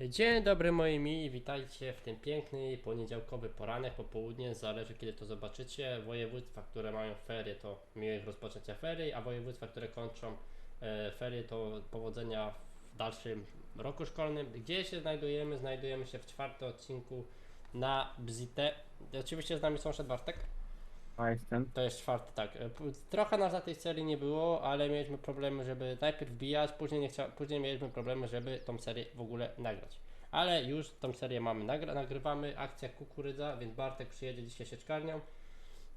Dzień dobry moi mili, witajcie w ten piękny poniedziałkowy poranek, popołudnie, zależy kiedy to zobaczycie. Województwa, które mają ferie to miłych rozpoczęcia ferii, a województwa, które kończą e, ferie to powodzenia w dalszym roku szkolnym. Gdzie się znajdujemy? Znajdujemy się w czwartym odcinku na Bzite. Oczywiście z nami sąsiad Bartek. A jestem. To jest czwarty, tak. E, Trochę nas na tej serii nie było, ale mieliśmy problemy, żeby najpierw wbijać, później, nie chcia... później mieliśmy problemy, żeby tą serię w ogóle nagrać. Ale już tą serię mamy, nagra... nagrywamy, akcja kukurydza, więc Bartek przyjedzie dzisiaj sieczkarnią.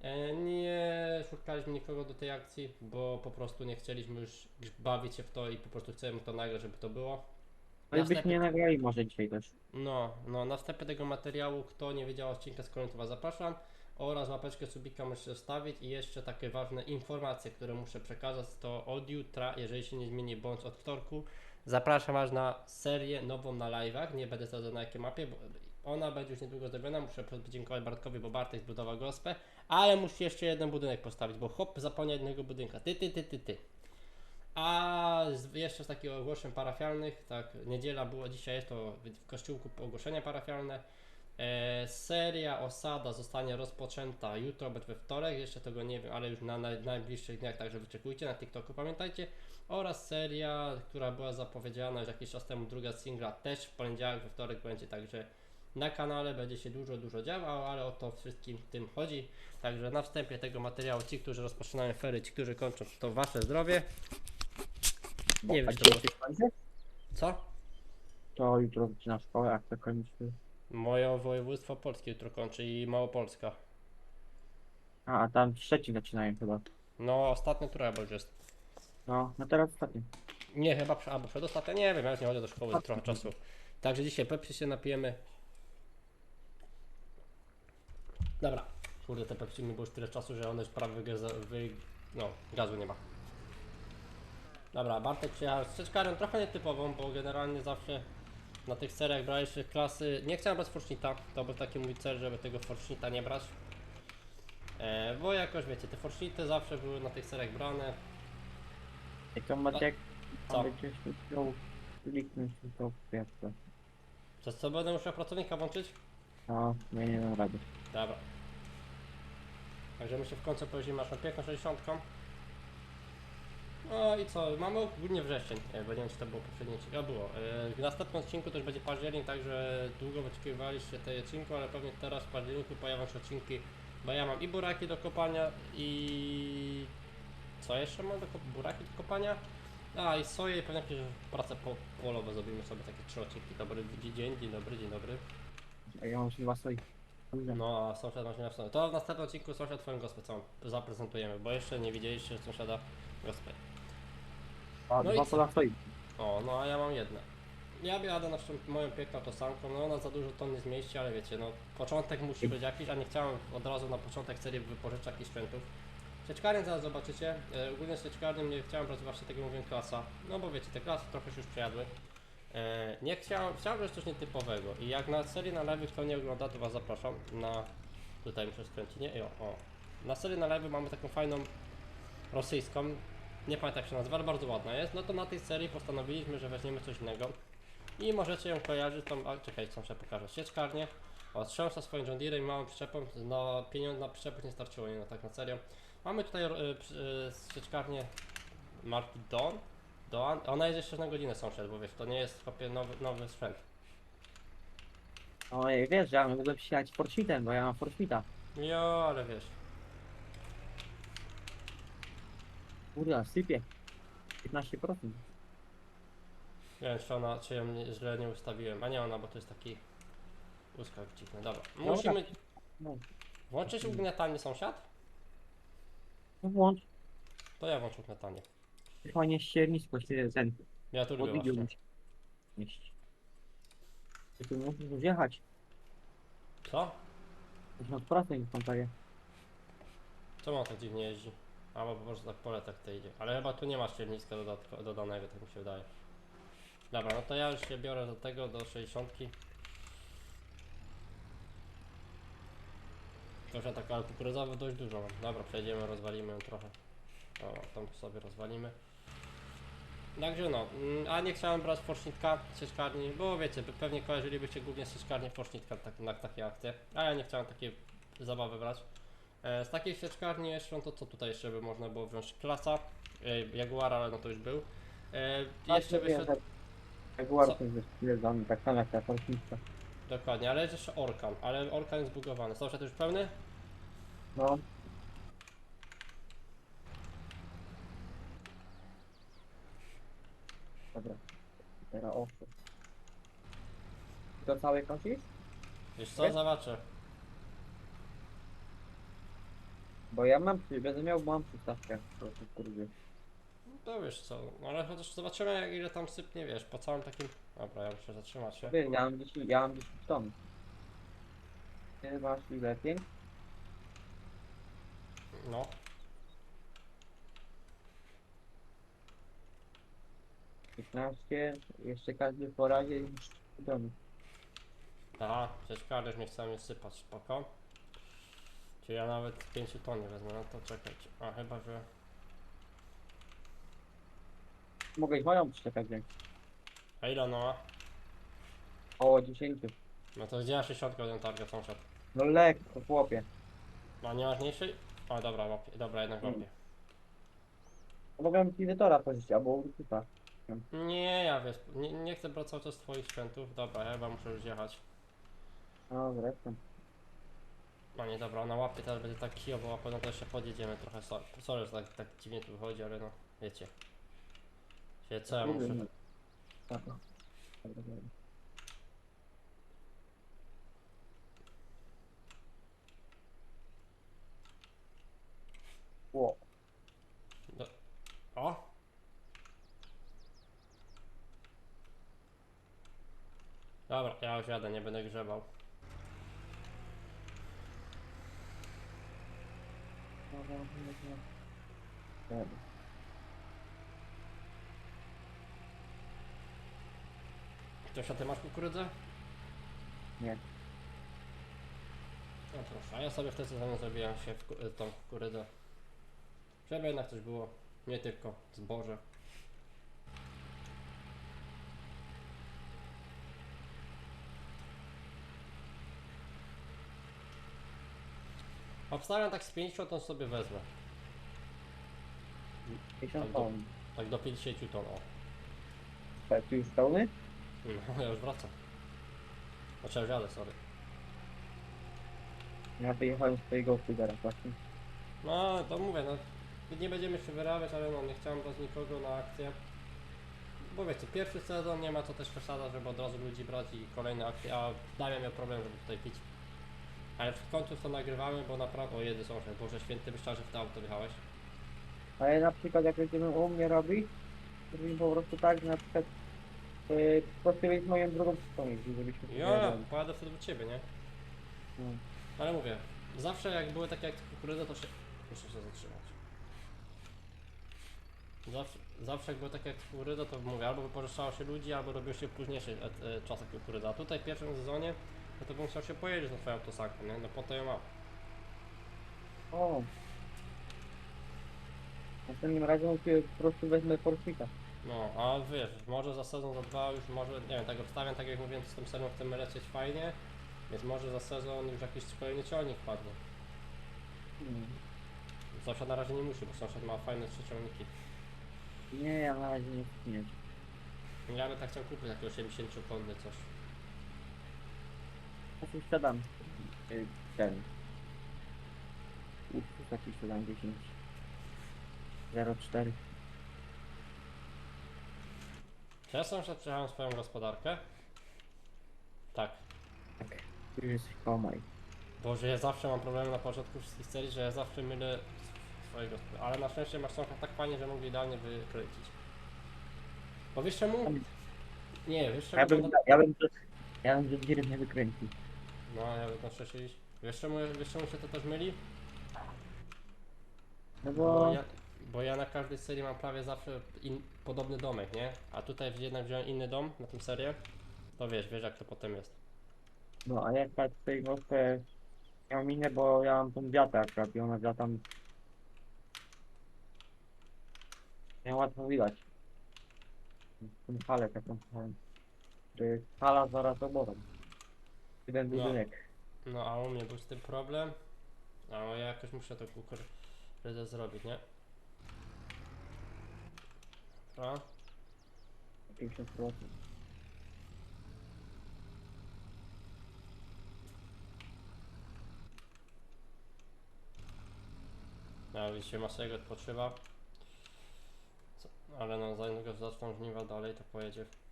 E, Nie szukaliśmy nikogo do tej akcji, bo po prostu nie chcieliśmy już bawić się w to i po prostu chcemy to nagrać, żeby to było. I byśmy nie nagrali może dzisiaj też. no, no, na wstępie tego materiału, kto nie wiedział odcinka, z którym to Was zapraszam oraz łapeczkę subika musicie zostawić. I jeszcze takie ważne informacje, które muszę przekazać, to od jutra, jeżeli się nie zmieni bądź od wtorku, zapraszam Was na serię nową na live'ach, nie będę zdradzał na jakiej mapie, bo ona będzie już niedługo zrobiona, muszę podziękować Bartkowi, bo Bartek zbudował gospę, ale musi jeszcze jeden budynek postawić, bo hop zapomniał jednego budynka, ty, ty, ty, ty, ty. A jeszcze z takich ogłoszeń parafialnych, tak, niedziela była, dzisiaj jest to w kościółku ogłoszenia parafialne. E, seria Osada zostanie rozpoczęta jutro we wtorek, jeszcze tego nie wiem, ale już na naj, najbliższych dniach, także wyczekujcie na TikToku, pamiętajcie. Oraz seria, która była zapowiedziana już jakiś czas temu, druga singla też w poniedziałek, we wtorek będzie, także na kanale będzie się dużo, dużo działo, ale o to wszystkim tym chodzi. Także na wstępie tego materiału, ci, którzy rozpoczynają fery, ci, którzy kończą, to wasze zdrowie. Nie wiem, czy to? Co? To jutro zaczyna szkołę, jak to kończy. Moje województwo polskie jutro kończy i Małopolska. A, a tam trzeci zaczynają chyba. No, ostatnia tura chyba już jest. No, no teraz ostatni. Nie, chyba prze, albo przedostatnia, nie wiem, ja już nie chodzę do szkoły trochę czasu. Także dzisiaj Pepsi się napijemy. Dobra. Kurde, te Pepsi mi było już tyle czasu, że one już prawie wy... no, gazu nie ma. Dobra, Bartek przyjechał z czeczkarą trochę nietypową, bo generalnie zawsze na tych seriach braliśmy klasy... Nie chciałem brać Forschnita, to był taki mój cel, żeby tego Forschnita nie brać. E, bo jakoś wiecie, te Forschnity zawsze były na tych seriach brane. Jak to Maciek, Co? kliknąć to pierwsze. Przez co będę musiał pracownika włączyć? No, nie, nie dam rady. Dobra. Także my się w końcu pojeździmy naszą piękną 60. No i co, mamy ogólnie wrzesień, e, bo nie wiem czy to było poprzednie odcinki, a było. E, W następnym odcinku już będzie październik, także długo wyczekiwaliście tej odcinku, ale pewnie teraz w październiku pojawią się odcinki, bo ja mam i buraki do kopania i... Co jeszcze mam do kop- buraki do kopania? A i soję i pewnie jakieś prace po polowe zrobimy sobie takie trzy odcinki. Dobry dzień, dzień dobry, dzień dobry. A ja mam chyba swoich. No, a sąsiad masz napisane. To w następnym odcinku sąsiad twoją gospę całą zaprezentujemy, bo jeszcze nie widzieliście sąsiada gospy. A, no i dwa co? pola stoi. O, no a ja mam jedne. Ja jadę naszą moją piękną tosanką, no ona za dużo ton nie zmieści, ale wiecie, no początek musi być jakiś, a nie chciałem od razu na początek serii wypożyczać jakichś sprzętów. Sieczkarnię zaraz zobaczycie. E, ogólnie z sieczkarnią nie chciałem brać właśnie tego mówię klasa, no bo wiecie, te klasy trochę się już przejadły. E, nie chciałem, chciałem brać coś nietypowego i jak na serii na live kto nie ogląda, to was zapraszam na, tutaj muszę skręcić, nie? Jo, o. Na serii na live mamy taką fajną rosyjską, nie pamiętam jak się nazywa, ale bardzo ładna jest, no to na tej serii postanowiliśmy, że weźmiemy coś innego. I możecie ją kojarzyć, tą, a czekaj, co muszę pokażę, sieczkarnię, o, strząsa swoim John Deere i małą przyczepą, na pieniądze na przyczepę nie starczyło, nie no tak na serio. Mamy tutaj y, przy- y, sieczkarnię marki Don, Doan, ona jest jeszcze na godzinę sąsiad, bo wiesz, to nie jest chłopie nowy, nowy sprzęt. No i wiesz, ja mogłem przyjechać Fortnitem, bo ja mam Fortnita. Jo, ale wiesz, Kurde, sypie. 15%. nie wiem czy ona, czy ją nie, źle nie ustawiłem, a nie ona, bo to jest taki uskok dziwny, dobra. Musimy, No, włączyć ugniatanie sąsiad? no włącz. To ja włączę ugniatanie. Fajnie ściernisko się ten. Ja tu lubię Odwiedził właśnie. mieść. Ty tu musisz wjechać. Co? 1000% w kontarie. Czemu on tak dziwnie jeździ? Albo prostu tak po letach to idzie. Ale chyba tu nie ma dodatko, dodanego, tak mi się wydaje. Dobra, no to ja już się biorę do tego, do 60. To że taka kukurydzowa dość dużo. Dobra, przejdziemy, rozwalimy ją trochę. O, tam sobie rozwalimy. Także no, mm, a nie chciałem brać pocznitka z sieczkarni, bo wiecie, pe- pewnie kojarzylibyście głównie z sieczkarni pocznitka tak, na takie akcje, a ja nie chciałem takiej zabawy brać. E, z takiej sieczkarni jeszcze, no to co tutaj jeszcze by można było wziąć? Klasa, e, Jaguar, ale no to już był. E, jeszcze wyszedł, Jaguar Co? to jest zwiedzony, tak samo jak ta portnica. dokładnie, ale jest jeszcze Orkan, ale Orkan jest zbugowany. Sąsiad już pełny? No. Dobra. Teraz owce. To całe kosisz? Wiesz co, zobaczę. Bo ja mam, będę miał, mam przystawkę. Proszę, kurde. No to wiesz co, no ale chociaż zobaczymy jak ile tam sypnie, wiesz, po całym takim... Dobra, ja muszę zatrzymać się. Wiesz, ja mam 10, ja mam 10 ton. Ty masz ile? 5? No, 15, jeszcze każdy po razie już 3 tony. Aha, przecież każdy mnie chce mnie sypać, spoko. Czyli ja nawet 5 ton nie wezmę, no to czekajcie. A chyba, że... Mogę i moją przyczepę wziąć. A ile ma? Około 10. No to gdzie ja 60 ten target sąsiad? No lekko, chłopie. A nie masz mniejszej? O dobra, łapie. dobra, jednak Mm. łapie. Mogę mi edytora pożyczyć, albo utypa. Nie, ja wiesz, nie, nie chcę cały czas twoich sprzętów. Dobra, ja chyba muszę już jechać. No zresztą. No nie, dobra, ona łapie, teraz będzie tak kijowo łapie, no to jeszcze podjedziemy trochę. Sorry, sorry że tak, tak dziwnie tu wychodzi, ale no, wiecie. Wiecie co ja muszę... Dobra, dobra. Ło, O! Dobra, ja już jadę, nie będę grzebał. Ktoś, a ty masz kukurydzę? Nie. No proszę, a ja sobie w tej sezonie zrobiłem się w ku- tą kukurydzę. Żeby jednak coś było, nie tylko zboże. Obstawiam tak z 50 ton sobie wezmę. 50 Tak, ton. Tak do 50 ton, o. Tak, tu już pełny? No, ja już wracam. Znaczy ja już jadę, sorry. Ja wyjechałem z twojego Fugara właśnie. No, to mówię, no nie będziemy się wyrabiać, ale no nie chciałem brać nikogo na akcję. Bo wiecie, pierwszy sezon nie ma to też przesada, żeby od razu ludzi brać i kolejne akcje, a Damian miał problem, żeby tutaj pić. Ale w końcu to nagrywamy, bo naprawdę, o jedy sąsiad, Boże Święty, myślałem, że w to auto wjechałeś. Ale na przykład jak będziemy u mnie robić, to robimy po prostu tak, że na przykład yy, po prostu jest moją drugą stroną, żebyśmy Ja, pojadę wtedy do ciebie, nie? No. Ale mówię, zawsze jak były takie jak kukurydza, to się... Muszę się zatrzymać. Zawsze, zawsze jak były takie jak kukurydza, to mówię, albo wypożyczało się ludzi, albo robiło się w późniejszych et, e, czasach. A tutaj w pierwszym sezonie, no to bym chciał się pojeździć na twoją autosanką, nie? No po to ją mam. O. Następnym razem się po prostu wezmę Forcika. No, a wiesz, może za sezon, za dwa już może, nie wiem, tak obstawiam, tak jak mówiłem, z tym serią chcemy lecieć fajnie, więc może za sezon już jakiś kolejny ciągnik padnie. Hmm. Sąsiad na razie nie musi, bo sąsiad ma fajne trzy ciągniki. Nie, ja na razie nie. Ja bym tak chciał kupić takie 80 tonny coś. Ja sobie sprzedam yy, ten. Ursus taki sprzedam 10. 0,4. Czy ja sąsiad przejechałem swoją gospodarkę? Tak. Tak. Tu już jesteś komaj. Boże, ja zawsze mam problemy na początku wszystkich serii, że ja zawsze mylę swojego. Ale na szczęście masz sąsiad tak fajnie, że mógł idealnie wykręcić. Bo wiesz czemu? Nie, wiesz czemu? Ja bym, Bo- ja bym, ja bym z nie wykręcił. No, ja bym na szczęście iść. Wiesz czemu, wiesz czemu się to też myli? No Bo bo ja, bo ja na każdej serii mam prawie zawsze in, podobny domek, nie? A tutaj jednak wziąłem inny dom na tym serię. To wiesz, wiesz jak to potem jest. No a ja tak tutaj gospę miał minę, bo ja mam tą wiatę akurat i ona wiatą nie łatwo widać. Tą halę taką halę. To jest hala zaraz obok. Jeden No. budynek. No a u mnie był z tym problem. A ja jakoś muszę to kukurydzę zrobić, nie? Dobra. 50%. No widzicie, Masego odpoczywa. Co? Ale no zanim go zaczną żniwa dalej, to pojedzie. W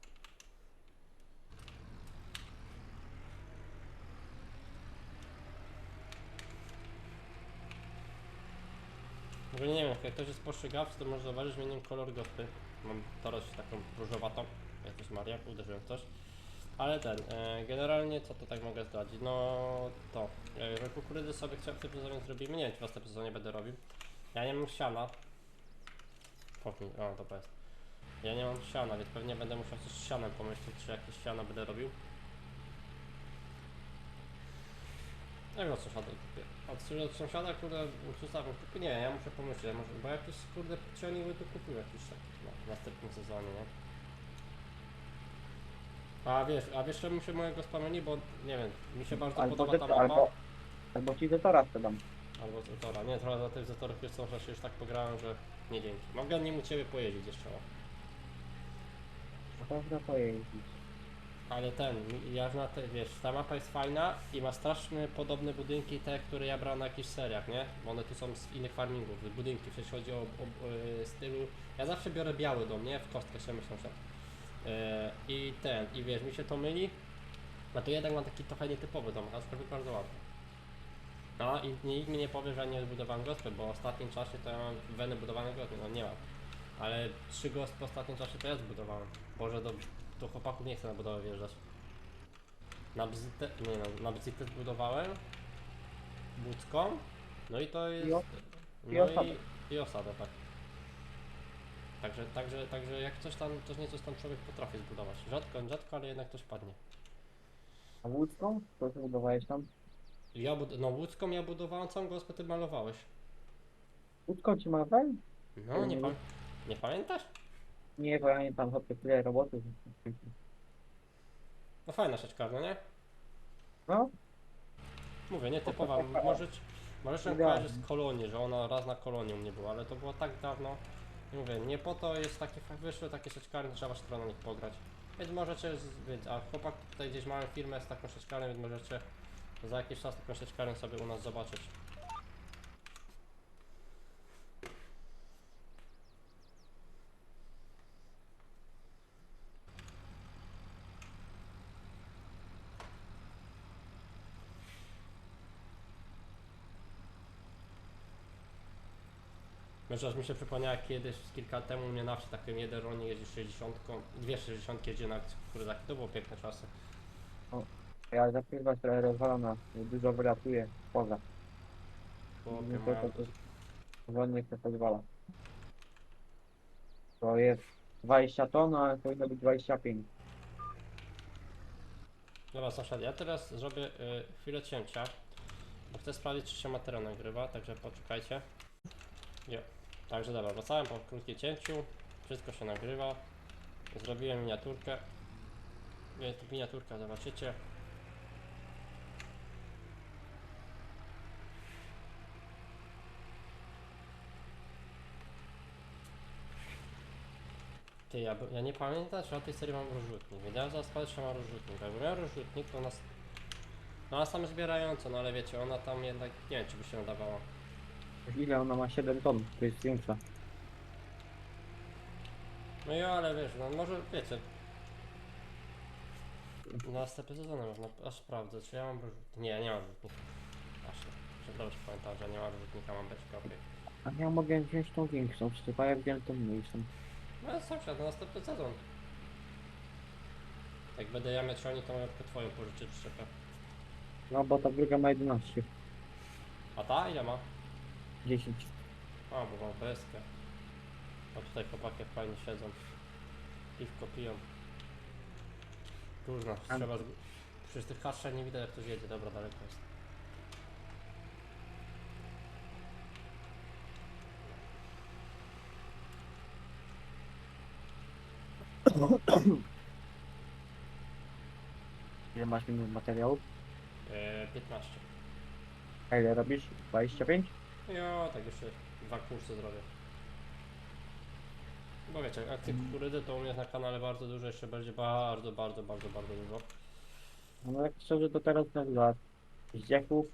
ogóle nie wiem, jak ktoś jest postrzegawczy, to może zauważyć, że zmieniłem kolor gospy. Mam teraz taką różowatą. Jakoś Maria, uderzyłem w coś. Ale ten, e, generalnie co to tak mogę zdradzić? No to, e, kukurydzy sobie chciałem w tym sezonie zrobimy, nie wiem czy w następnym sezonie będę robił. Ja nie mam siana. Popnij, o to jest. Ja nie mam siana, więc pewnie będę musiał coś z sianem pomyśleć, czy jakieś siano będę robił. Jak od sąsiada kupię? Od, od sąsiada, kurde, ustawiam kupię? Nie, ja muszę pomyśleć, może, bo jakieś, kurde, ciągniły tu kupił jakiś taki, no, w następnym sezonie, nie? A wiesz, a wiesz czemu się mojego spamieni, bo nie wiem, mi się bardzo Albo, podoba ta mapa. albo, albo ci Zetora sprzedam. Albo z Zetora. Nie, trochę za tych Zetorów jest są, że się już tak pograłem, że nie dzięki. Mogę nim u Ciebie pojeździć jeszcze, o. Można pojeździć. Ale ten, ja na te, wiesz, ta mapa jest fajna i ma strasznie podobne budynki te, które ja brałem na jakichś seriach, nie? Bo one tu są z innych farmingów, budynki, przecież chodzi o, o, o e, stylu... Ja zawsze biorę biały dom, nie? W kostkę się myślę, że... E, I ten, i wiesz, mi się to myli, no to jednak mam taki trochę nietypowy dom, aczkolwiek bardzo ładny. No i nikt mi nie powie, że nie budowałem gospy, bo w ostatnim czasie to ja mam weny budowane gospy, no nie mam. Ale trzy gospy w ostatnim czasie to ja zbudowałem. Boże, do, do chłopaków nie chcę na budowę wjeżdżać. Na bzytę, nie no, na bzytę zbudowałem. Łódzką. No i to jest... I o- i no osadę. i, i osadę, tak. Także, także, także jak coś tam, coś nie coś tam człowiek potrafi zbudować. Rzadko, rzadko, ale jednak coś padnie. A łódzką? Co ty budowałeś tam? Ja bud- no łódzką ja budowałem całą gospę, ty malowałeś. Łódzką ci malowałeś? No, nie, pa- nie pamiętasz? Nie, bo ja nie tam chłopie tyle roboty. No fajna sieczkarnia, nie? No, Mówię, nietypowa. Możesz, możesz ją Idealnie. kojarzyć z kolonii, że ona raz na kolonii u mnie była, ale to było tak dawno. I Mówię, nie po to jest takie, wyszły takie sieczkarnie, trzeba się na nich pograć. Więc możecie, z- więc, a chłopak tutaj gdzieś mają firmę z taką sieczkarnią, więc możecie za jakiś czas taką sieczkarnię sobie u nas zobaczyć. Że mi się przypomniała kiedyś, kilka lat temu mnie na wsi takim jeden rolnik jeździł 60, dwie 60 jeździł na kurde, to były piękne czasy. ja zapierdać trochę rozwalona. Dużo wylatuje poza. Chłopie, Nie moja, to, to, Wolnie to pozwala. To jest 20 ton, ale powinno być 25. Dobra, sąsiad, ja teraz zrobię y, chwilę cięcia, bo chcę sprawdzić, czy się materiał nagrywa, także poczekajcie. Jo. Także dobra, wracałem po krótkim cięciu, wszystko się nagrywa, zrobiłem miniaturkę, więc miniaturka zobaczycie. Ty, ja, ja nie pamiętam, czy na tej serii mam rozrzutnik. Wiedziałem sprawdzić, czy mam rozrzutnik. Jakbym miał rozrzutnik, to nas... No ona sam zbierająca, no ale wiecie, ona tam jednak, nie wiem, czy by się nadawała. Ile ona ma 7 ton? To jest większa. No i ale wiesz, no może, wiecie... Na następne sezony można, aż sprawdzę, czy ja mam rozrzutnik. Nie, nie mam rozrzutnika. Aż nie. Dobrze pamiętam, że nie mam rozrzutnika, mam beczkę, okej. A ja mogę wziąć tą większą, przecież ja wziąłem tą mniejszą. No ale sąsiad, na następny sezon. Jak będę ja mieć ciągnik, to mogę tylko twoją pożyczyć przyczepę. No bo ta druga ma 11. A ta ile ma? 10. A, bo mam beskę. A tutaj chłopaki fajnie siedzą. Piwko piją. Różna, A- trzeba... Z... Przecież tych haszczach nie widać jak ktoś jedzie, dobra, daleko jest. Ile masz minut materiału? E, 15. A ile robisz? 25? Jo, tak jeszcze dwa kursy zrobię. Bo wiecie, akcji kukurydzy to u mnie na kanale bardzo dużo, jeszcze będzie bardzo, bardzo, bardzo, bardzo dużo. No jak szczerze to teraz na dla zdziechów,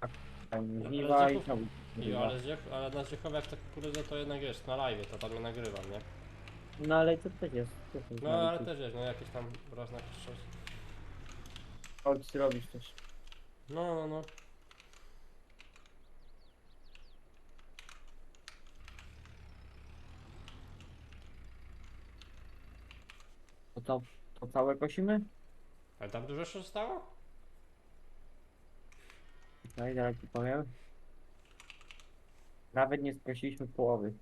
a tam No, żniwa ale i znowu Jo, ale, zdziech, ale na zdziechowie jak ta kukurydza to jednak jest na live, to tam nie nagrywam, nie? No ale to też jest. To też No ale też jest, no jakieś tam raz na jakiś czas. Chodź robisz też. No, no, no. Co? To całe kosimy? Ale tam dużo jeszcze zostało? No i zaraz ci powiem. Nawet nie skosiliśmy połowy.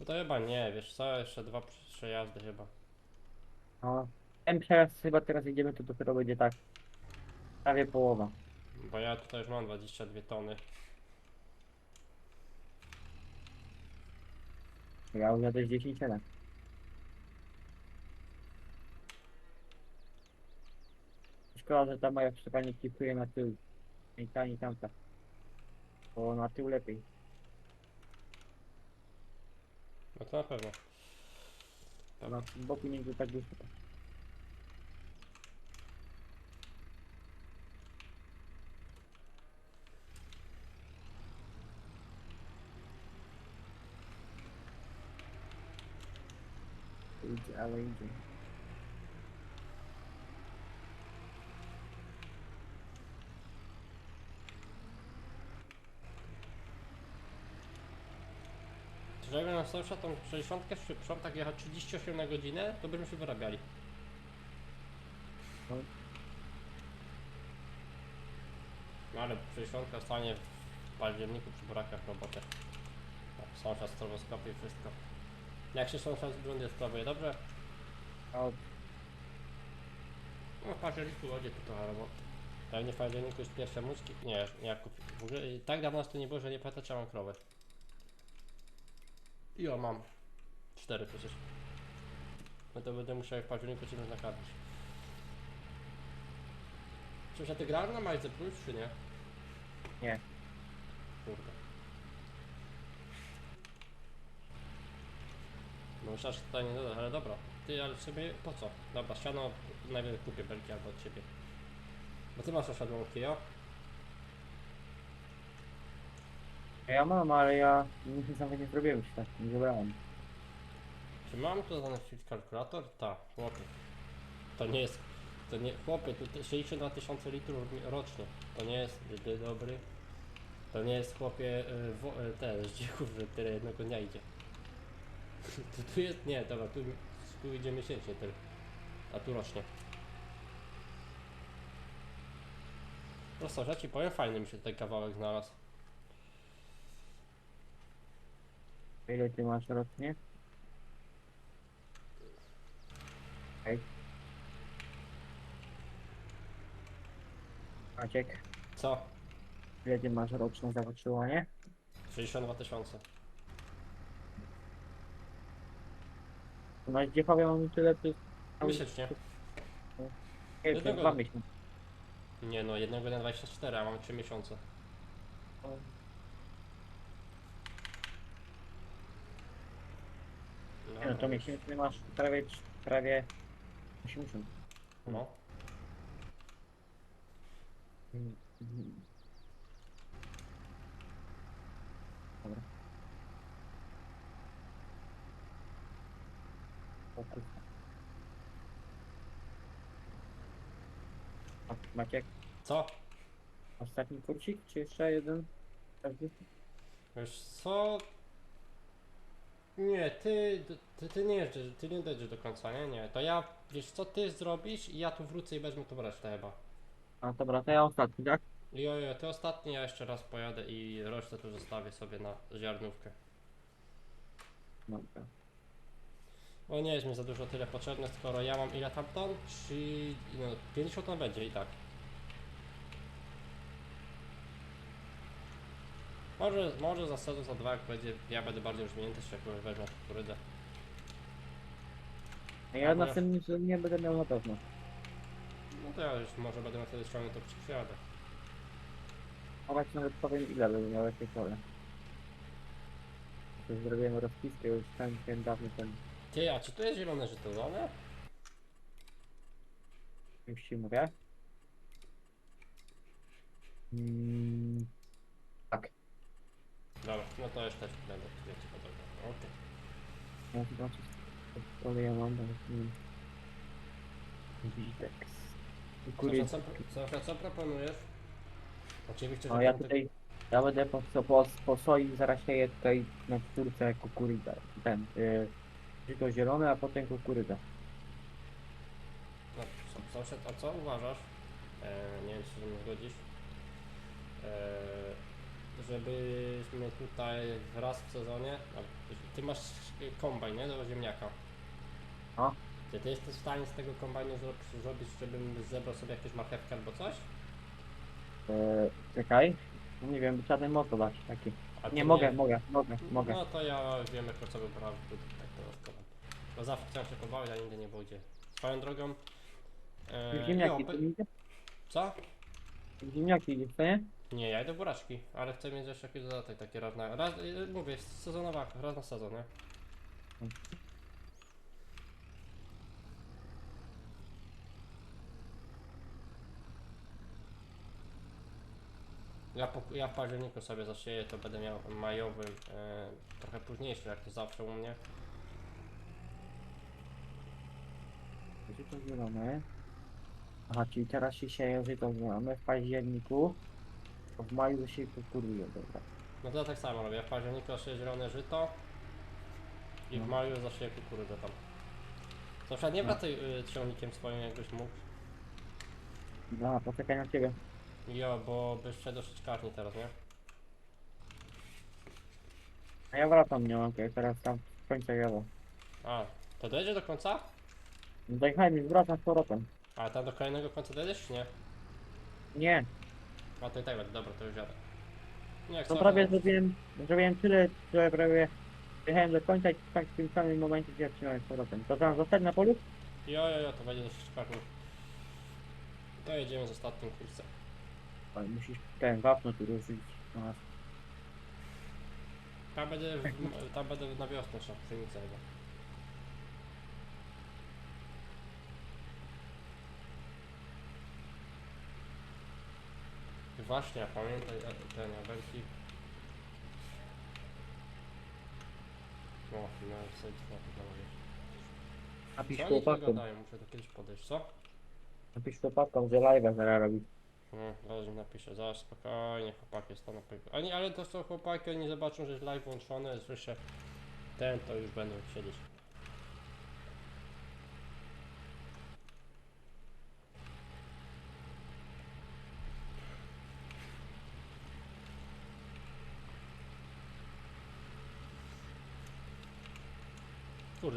No to chyba nie, wiesz co, jeszcze dwa przejazdy chyba. No. Ten przejazd chyba teraz idziemy, to dopiero będzie tak. Prawie połowa. Bo ja tutaj już mam 22 tony. Ja już jadę 10 7. Szkoda, że ta moja przyczepa kipuje na tył. I ta, i tamta. Bo na tył lepiej. No to na pewno. A na boku nie będzie tak dużo. Idzie, ale idzie. Czy jakby na sąsiad tą 60 szybszą, tak jechać 38 na godzinę, to byśmy się wyrabiali. No. No ale 60 stanie w październiku przy brakach roboty. Tak, sąsiad stroboskopie i wszystko. Jak się sąsiad z Grundy sprawuje dobrze? A No w październiku będzie tu trochę roboty. Pewnie w październiku już pierwsze muczki. Nie. W ogóle i tak dawno tu nie było, że nie pamiętam czy mam krowę. I o mam. Cztery przecież. No to będę musiał w październiku czymś nakarmić. Czy ty grałem na Majce Plus, czy nie? Nie. Kurde. No myślałem, że tutaj nie doda, ale dobra. Ty, ale w sumie po co? Dobra, siano najpierw kupię belki albo od ciebie. Bo ty masz osiadłą jo? Ja mam, ale ja nic nawet nie zrobiłem już tak, nie zebrałem. Czy mam tu fit kalkulator? Tak, chłopie. To nie jest, to nie, chłopie, tu te 62 tysiące litrów mi- rocznie. To nie jest dy- dobry. To nie jest chłopie y, wo, y, te zdziechów, że tyle jednego dnia idzie. tu, tu jest, nie, dobra, tu, tu idzie miesięcznie tyle. A tu rocznie. Prosto, że ci powiem, fajny mi się tutaj kawałek znalazł. Ile ty masz rocznie? Hej. Maciek, Co? ile ty masz roczną zapotrzebowanie? 62 tysiące. No i dziechowie mam tyle, jest... Miesięcznie. Nie, to Jednego- dwa miesiące. Nie no, jednego na 24, a mam 3 miesiące. Nie, no to miesięcznie masz prawie, prawie 80. No. Dobra. O kurwa. A, Maciek, Co? ostatni kurcik, czy jeszcze jeden? Każdy? Wiesz co? Nie, ty, ty, ty nie jedziesz, ty nie dojedziesz do końca, nie? Nie. To ja, wiesz co ty zrobisz i ja tu wrócę i wezmę tą resztę chyba. A dobra, to ja ostatni, tak? Jojo, ty ostatni, ja jeszcze raz pojadę i resztę tu zostawię sobie na ziarnówkę. Dobra. Bo nie jest mi za dużo tyle potrzebne, skoro ja mam ile tam ton? 3, no 50 ton będzie i tak. Może, może za sezon, za dwa, jak będzie, ja będę bardziej rozwinięty, jeszcze jakąś wezmę kukurydzę. A ja Albo- następnym sezonie będę miał na pewno. No to ja już może będę miał wtedy ściągnąć, to przyjadę. A właśnie nawet powiem ile będę miał jakie pole. To zrobiłem rozpiskę już ten, ten dawny ten Ty, a czy tu jest zielone żytozone? już ci mówię. Mm. Dobra, no to jeszcze będę wiecie podobno. Okej. Ja zobaczę, co pole ja mam, nawet nie wiem. Witex. Sasza, co, proponujesz? Oczywiście, że No ja tutaj, ja będę po, po, po, po soi zaraz sieję tutaj na czwórce kukurydza. Ten, y, tylko zielone, a potem kukurydza. No, s- sąsiad, a co uważasz? E, nie wiem, czy się nie zgodzisz. E, żebyśmy tutaj raz w sezonie. a, Ty masz kombajn, nie? Do ziemniaka. No. Czy ty jesteś w stanie z tego kombajnu zro- zrobić, żebym zebrał sobie jakieś marchewkę albo coś? E, czekaj. No nie wiem, czarny motor dać taki. A Nie mogę, mogę, mogę, mogę. No to ja wiem, jak to tutaj tak to rozkładam. Bo zawsze chciałem się pobawić, a nigdy nie było gdzie. Swoją drogą. E, Ziemniaki, jo, idzie? co? Ziemniaki idzie, co nie? Nie, ja idę w buraczki, ale chcę mieć jeszcze jakiś dodatek taki raz na... Raz, y, mówię, sezonowa, raz na sezon, nie? Ja, po, ja w październiku sobie zasieję, to będę miał majowy, e, trochę późniejszy, jak to zawsze u mnie. Żyto zielone. Aha, czyli teraz się sieje żyto zielone w październiku. To W maju się kukuruje, dobra. No to ja tak samo robię, w październiku zasieję zielone żyto i w No. maju zasieję kukurydzę tam. Sąsiad, nie No. wracaj y, ciągnikiem swoim, jakbyś mógł. No, poczekaj na ciebie. Jo, bo byś szedł do teraz, nie? A ja wracam, nie mam tutaj teraz tam w końcu jadę. A, to dojedzie do końca? No dojechałem już wracam z powrotem. A tam do kolejnego końca dojedziesz, czy nie? Nie, A to i tak będę, dobra, to już jadę. Nie, to co, prawie no, zrobiłem, zrobiłem tyle, że prawie jechałem do końca i tak w tym samym momencie gdzie wcinałem z powrotem. To tam zostać na polu? Jo, jo, jo, to będzie do sieczkarni. To jedziemy z ostatnim kursem. Ale musisz ten wapno tu rozżyć. No, Tam będę, w, tam będę na wiosnę szedł, pszenicę chyba. Właśnie, pamiętaj e, ten Abelki. O, no na to założyć. Napisz Co oni tu chłopakom, gadają? Muszę do kiedyś podejść, co? napisz chłopakom, że live'a zaraz robić. No, zaraz im napiszę, zaraz spokojnie, chłopaki jest to na pewno. Ale to są chłopaki, oni zobaczą, że jest live włączony, słyszę ten, to już będą siedzieć.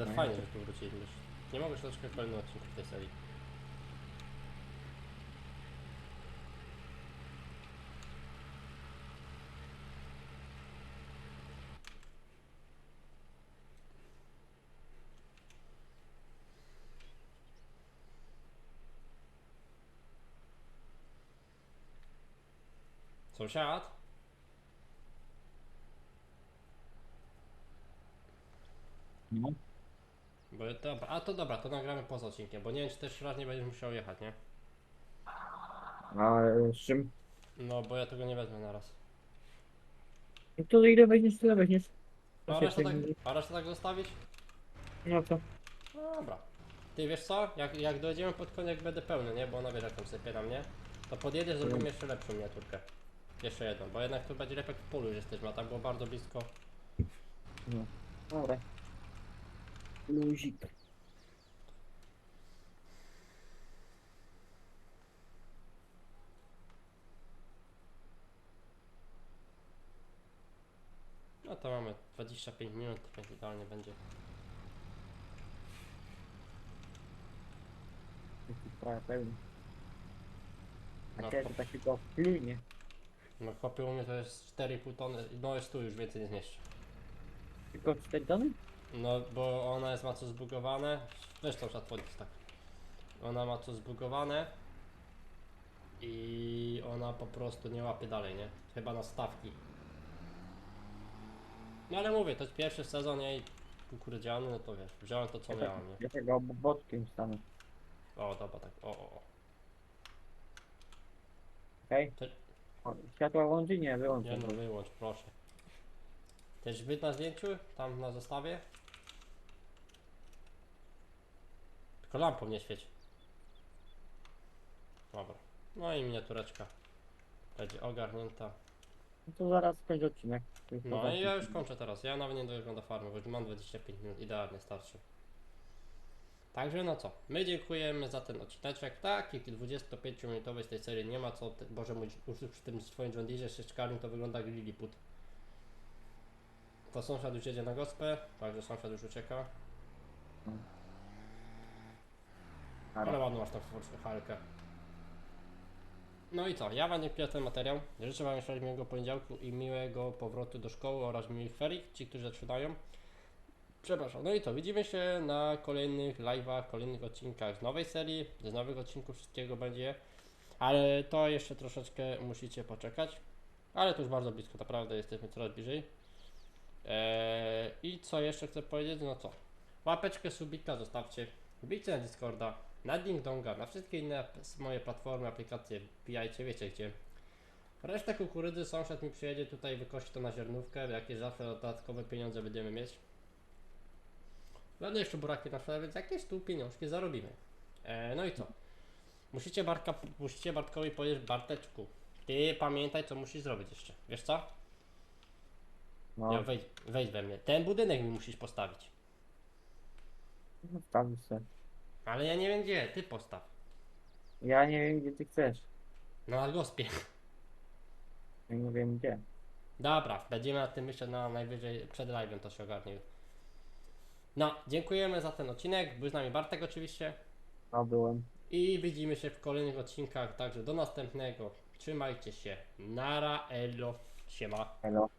Kurde, No, fajnie, ja że tu wróciliśmy. Nie mogę się doczekać kolejnego odcinku w tej serii. Sąsiad? No. Bo dobra, a to dobra, to nagramy poza odcinkiem, bo nie wiem czy też raz nie będziesz musiał jechać, nie? A z czym? No bo ja tego nie wezmę na raz. No to ile weźmiesz, tyle weźmiesz. A resztę się tak, a resztę tak zostawić? No to. No dobra. Ty wiesz co? Jak, jak dojdziemy pod koniec będę pełny, nie? Bo ona wie jak tam sypie na mnie, to podjedziesz, zrobimy jeszcze lepszą miniaturkę. Jeszcze jedną, bo jednak tu będzie lepiej w polu już jesteśmy, a tam było bardzo blisko. No. Dobra. Luzik. No to mamy 25 minut, więc idealnie będzie. Jesteś prawie. A No, ciebie to tak plujnie. No chłopie u mnie to jest 4,5 tony, no jest tu już więcej nie zmieszczę. Tylko 4 tony? No, bo ona jest ma co zbugowane. Zresztą trzeba podnieść tak. Ona ma co zbugowane. I ona po prostu nie łapie dalej, nie? Chyba na stawki. No ale mówię, to jest pierwszy sezon jej kukurydziany, no to wiesz, wziąłem to co miałem, nie? Ja tego boczkiem stanę, O, dobra, tak, o, o, o. okej? Ty- O, Światła łączy? Nie, wyłączę. Nie no, wyłącz, proszę. Też być na zdjęciu? Tam na zestawie? Tylko lampą nie świeć. Dobra. No i miniatureczka. Będzie ogarnięta. No to zaraz skończę odcinek. No i ja już kończę teraz. Ja nawet nie dojeżdżam do farmy, bo mam 25 minut. Idealnie starczy. Także no co, my dziękujemy za ten odcineczek. Tak, i 25-minutowej z tej serii nie ma co, ty- Boże mój, już przy tym swoim John Deere szczeczkarnym to wygląda jak Lilliput. To sąsiad już jedzie na gospę, także sąsiad już ucieka. Ale ładną masz tą halkę. No i co, ja wam dziękuję za ten materiał. Życzę wam jeszcze miłego poniedziałku i miłego powrotu do szkoły oraz miłych ferii, ci, którzy zaczynają. Przepraszam. No i co, widzimy się na kolejnych live'ach, kolejnych odcinkach z nowej serii, z nowych odcinków wszystkiego będzie. Ale to jeszcze troszeczkę musicie poczekać. Ale to już bardzo blisko, naprawdę jesteśmy coraz bliżej. Eee, I co jeszcze chcę powiedzieć? No co? Łapeczkę, subika zostawcie. Wbijcie na Discorda, na Ding Donga, na wszystkie inne moje platformy, aplikacje. Wbijajcie, wiecie gdzie. Resztę kukurydzy sąsiad mi przyjedzie tutaj wykości to na ziarnówkę, jakieś zawsze dodatkowe pieniądze będziemy mieć. Będę jeszcze buraki nasze, więc jakieś tu pieniążki zarobimy. E, no i co? Musicie Bartka, musicie Bartkowi powiedzieć, Barteczku, ty pamiętaj co musisz zrobić jeszcze. Wiesz co? No, Ja wejdź, wejdź we mnie. Ten budynek mi musisz postawić. zostawię se. Ale ja nie wiem gdzie, ty postaw. Ja nie wiem, gdzie ty chcesz. No na gospie. Ja nie wiem, gdzie. Dobra, będziemy nad tym myśleć na najwyżej przed live'em to się ogarnie. No, dziękujemy za ten odcinek. Był z nami Bartek oczywiście. No, byłem. I widzimy się w kolejnych odcinkach. Także do następnego. Trzymajcie się. Nara, elo, siema. Hello.